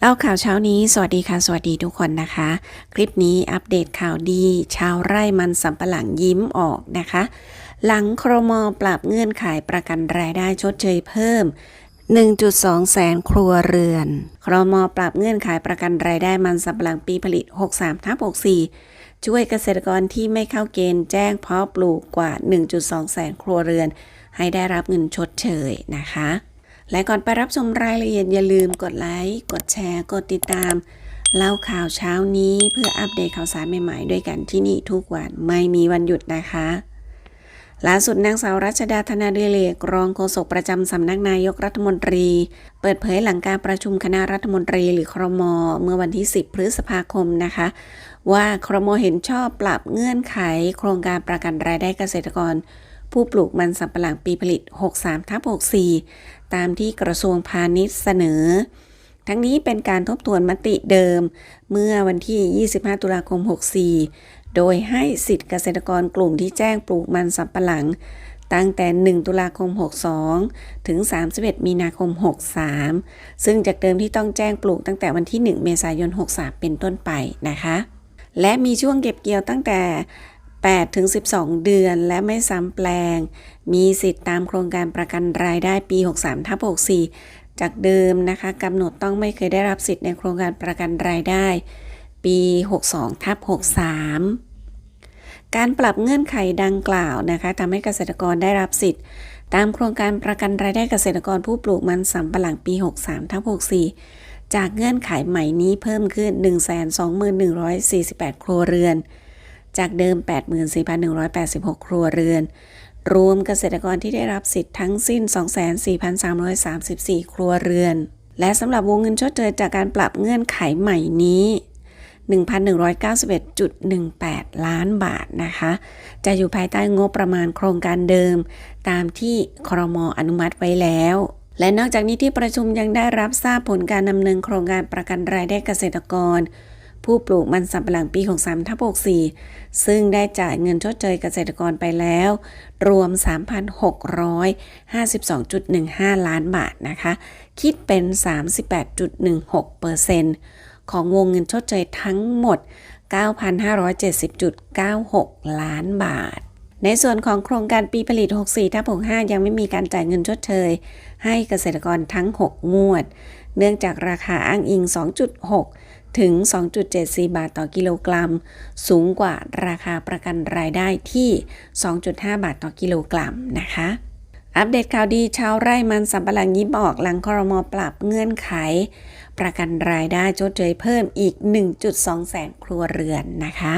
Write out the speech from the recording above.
เล่าข่าวเช้านี้ สวัสดีค่ะ สวัสดีทุกคนนะคะ คลิปนี้อัปเดตข่าวดี ชาวไร่มันสำปะหลังยิ้มออกนะคะ หลังครมปรับเงื่อนไขประกันรายได้ชดเชยเพิ่ม 1.2 แสนครัวเรือน ครมปรับเงื่อนไขประกันรายได้มันสำปะหลังปีผลิต 63ทับ64 ช่วยเกษตรกรที่ไม่เข้าเกณฑ์แจ้งเพาะปลูกกว่า 1.2 แสนครัวเรือน ให้ได้รับเงินชดเชยนะคะ และก่อนไปรับชมรายละเอียดอย่าลืมกดไลค์ กดแชร์ กดติดตาม เล่าข่าวเช้านี้เพื่ออัปเดตข่าวสารใหม่ๆ ด้วยกันที่นี่ทุกวันไม่มีวันหยุดนะคะล่าสุดนางสาวรัชดาธนาเดเลกรองโฆษกประจำสำนักนายกรัฐมนตรี เปิดเผยหลังการประชุมคณะรัฐมนตรีหรือครม เมื่อวันที่ 10 พฤษภาคมนะคะ ว่าครมเห็นชอบปรับเงื่อนไข โครงการประกันรายได้เกษตรกร ผู้ปลูกมันสำปะหลังปีผลิต 63ทับ64 ตามที่กระทรวงพาณิชย์เสนอ ทั้งนี้เป็นการทบทวนมติเดิม เมื่อวันที่ 25 ตุลาคม 64 โดยให้สิทธิเกษตรกรกลุ่มที่แจ้งปลูกมันสำปะหลัง ตั้งแต่ 1 ตุลาคม 62 ถึง 31 มีนาคม 63 ซึ่งจากเดิมที่ต้องแจ้งปลูกตั้งแต่วันที่ 1 เมษายน 63 เป็นต้นไปนะคะ และมีช่วงเก็บเกี่ยวตั้งแต่ 8ถึง12 เดือนและไม่ซ้ำแปลง มีสิทธิ์ตามโครงการประกันรายได้ปี 63ทับ64 จากเดิมนะคะกำหนดต้องไม่เคยได้รับสิทธิ์ในโครงการประกันรายได้ ปี 62ทับ63 การปรับเงื่อนไขดังกล่าวนะคะทำให้เกษตรกรได้รับสิทธิ์ ตามโครงการประกันรายได้เกษตรกรผู้ปลูกมันสำปะหลังปี 63ทับ64 จากเงื่อนไขใหม่นี้เพิ่มขึ้น 121,48 ครัวเรือน จากเดิม 84,186 ครัวเรือน รวมเกษตรกรที่ได้รับสิทธิ์ทั้งสิ้น 24,334 ครัวเรือน และสำหรับวงเงินชดเชยจากการปรับเงื่อนไขใหม่นี้ 1,191.18 ล้านบาทนะคะ จะอยู่ภายใต้งบประมาณโครงการเดิม ตามที่ครมอนุมัติไว้แล้วและนอกจากนี้ที่ประชุมยังได้รับทราบผลการดำเนินโครงการประกันรายได้เกษตรกร ผู้ปลูกมันสำปะหลังปี63ทับ64 ซึ่งได้จ่ายเงินชดเชยเกษตรกรไปแล้ว รวม 3,652.15 ล้านบาทนะคะ คิดเป็น 38.16%ของวงเงินชดเชยทั้งหมด 9,570.96 ล้านบาทในส่วนของโครงการปีผลิต 64ทับ65 ยังไม่มีการจ่ายเงินชดเชย ให้เกษตรกรทั้ง 6 งวด เนื่องจากราคาอ้างอิง 2.6 ถึง 2.74 บาทต่อกิโลกรัม สูงกว่าราคาประกันรายได้ที่ 2.5 บาทต่อกิโลกรัมนะคะ อัปเดตข่าวดีชาวไร่มันสำปะหลังยิ้มออกหลังคอรมอปรับเงื่อนไข ประกันรายได้ชดเชยเพิ่มอีก 1.2 แสนครัวเรือนนะคะ